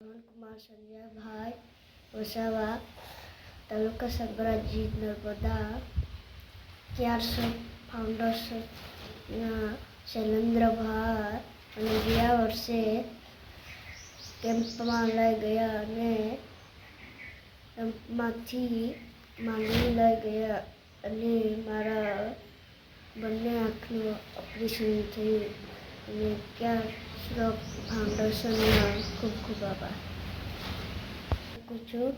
કુમાર સંજયભાઈ વસાવા, તાલુકા સંભરાજી નર્મદા, ચારસો ફાઉન્ડર્સના શૈલેન્દ્રભાઈ અને ગયા વર્ષે કેમ્પમાં લઈ ગયા અને કેમ્પમાંથી માંડવી લઈ ગયા અને મારા બંને આંખનું ઓપરેશન થયું. અને ક્યાં શ્રોપ ફાઉન્ડેશનના ખૂબ ખૂબ આભાર. શકું છું,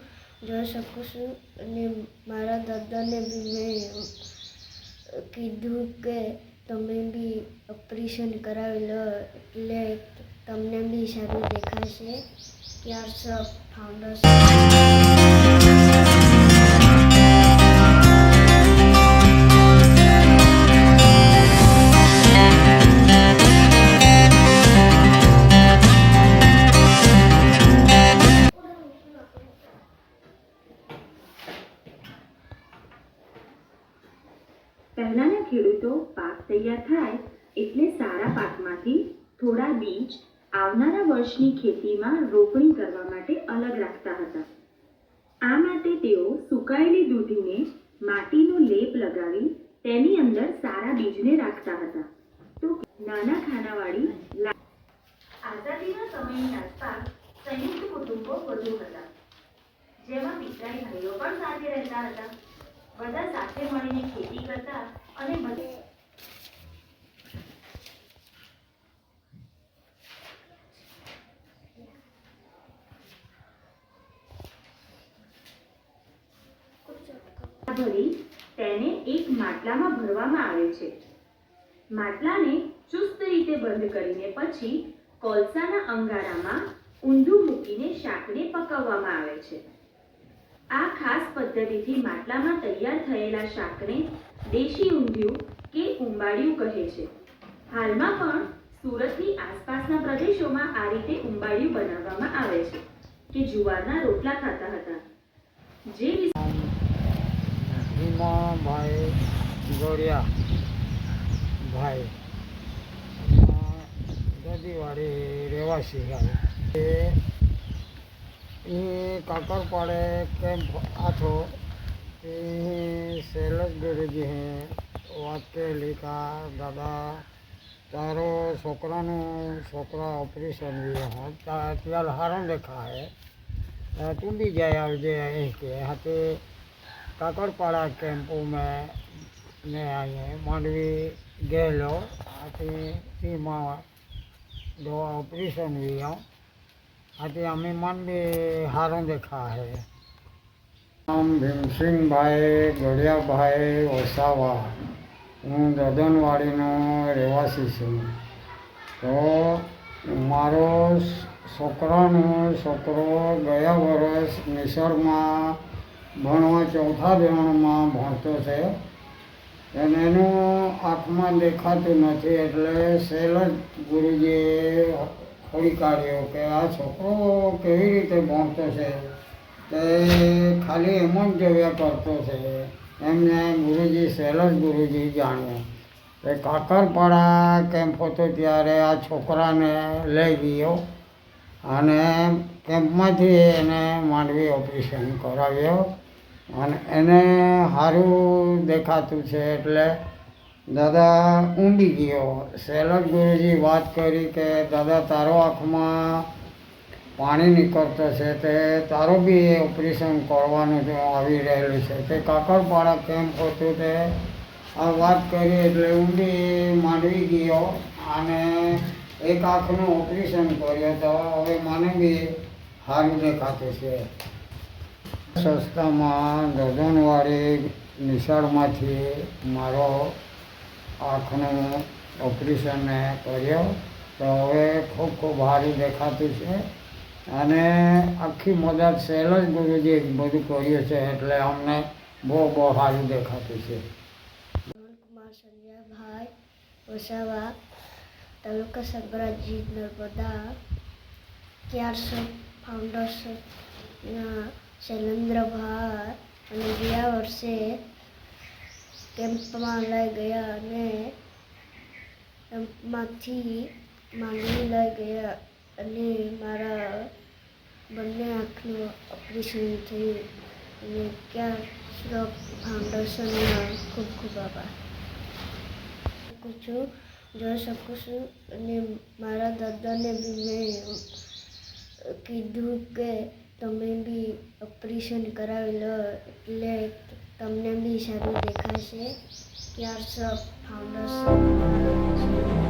જોઈ શકું છું અને મારા દાદાને બી મેં કીધું કે તમે બી ઓપરેશન કરાવી લો એટલે તમને બી સારું દેખાશે. ક્યાર શ્રોપ ફાઉન્ડેશન પહેલાના ખેડૂતો પાક તૈયાર થાય એટલે સારા પાકમાંથી થોડા બીજ આવનારા વર્ષની ખેતીમાં રોપણી કરવા માટે અલગ રાખતા હતા. આ માટે તેઓ સુકાયેલી દૂધીને માટીનો લેપ લગાવી તેની અંદર સારા બીજને રાખતા હતા. તો નાના ખાનાવાળી આઝાદીના સમયની આસપાસ સંયુક્ત કુટુંબો વધુ હતા. જેમાં પિતરાઈ ભાઈઓ પણ સાથે રહેતા હતા. બધા સાથે મળીને ખેતી કરતા અને બધે ભરી તેને એક માટલામાં ભરવામાં આવે છે. માટલાને ચુસ્ત રીતે બંધ કરીને પછી કોલસાના અંગારામાં ઊંધું મૂકીને શાકને પકાવવામાં આવે છે. આ ખાસ પદ્ધતિથી માટલામાં તૈયાર થયેલા શાકને દેશી ઊંધિયું કે ઉંબાડિયું કહે છે. હાલમાં પણ સુરતની આસપાસના પ્રદેશોમાં આ રીતે ઉંબાડિયું બનાવવામાં આવે છે, કે જુવારના રોટલા ખાતા હતા. જે ભાઈ ગદીવાડી રહેવાસી कलकड़े कैम्प आठ सेलक गिरज है वाक्य लिखा दादा तारो छोकरा छोकरा ऑपरेशन भी है हारों देखा है तू भी जाया के हाथे काकड़पाड़ा कैम्पो में नहीं आई है मांडवी गए लो हाथी तीन दो ऑपरेशन भी है આજે અમે મન બી સારું દેખા છે નામ ભીમસિંહભાઈ ગળિયાભાઈ વસાવા. હું દદનવાડીનો રહેવાસી છું. તો મારો છોકરાનો છોકરો ગયા વર્ષ મિસરમાં ભણવા ચોથા ધોરણમાં ભણતો છે. અને એનું આંખમાં દેખાતું નથી એટલે સહેલ ગુરુજીએ ખોડી કાઢ્યો કે આ છોકરો કેવી રીતે ભણતો છે? તે ખાલી એમ જ જવ્યા કરતો છે. એમને ગુરુજી સહેલ જ ગુરુજી જાણ્યું. એ કાકરપાડા કેમ્પ હતો ત્યારે આ છોકરાને લઈ ગયો અને કેમ્પમાંથી એને માંડવી ઓપરેશન કરાવ્યો અને એને સારું દેખાતું છે એટલે દાદા, ઊંડી ગયો. શૈલક ગુરુજી વાત કરી કે, દાદા, તારો આંખમાં પાણી નીકળતો છે તે તારો બી ઓપરેશન કરવાનું આવી રહેલું છે. તે કાકરપાડા કેમ્પ હતું તે? આ વાત કરી એટલે ઊંડી માંડવી ગયો અને એક આંખનું ઓપરેશન કર્યો તો હવે મને બી સારું દેખાતું છે. સંસ્થામાં દર્દનવાળી નિશાળમાંથી મારો આંખનું ઓપરેશન કર્યો. તો હવે ખૂબ ખૂબ સારું દેખાતું છે. અને આખી મદદ સહેલ જ ગુરુજી બધું કર્યું છે એટલે અમને બહુ બહુ સારું દેખાતું છે. કુમાર સંજયભાઈ વસાવા, તાલુકા સંગ્રહજી નર્મદા ક્યારસો ફાઉન્ડર્સના શૈલેન્દ્રભાઈ, અને ગયા વર્ષે કેમ્પમાં લઈ ગયા અને કેમ્પમાંથી માંડવી લઈ ગયા અને મારા બંને આંખનું ઓપરેશન થયું. અને ક્યાં શ્રોપ ફાઉન્ડેશનના ખૂબ ખૂબ આભાર. શકું છું, જોઈ શકું છું, અને મારા દાદાને બી મેં કીધું કે તમે બી ઓપરેશન કરાવી લો એટલે તમને બી સારું દેખાશે. ક્યાં શ્રોપ ફાઉન્ડેશન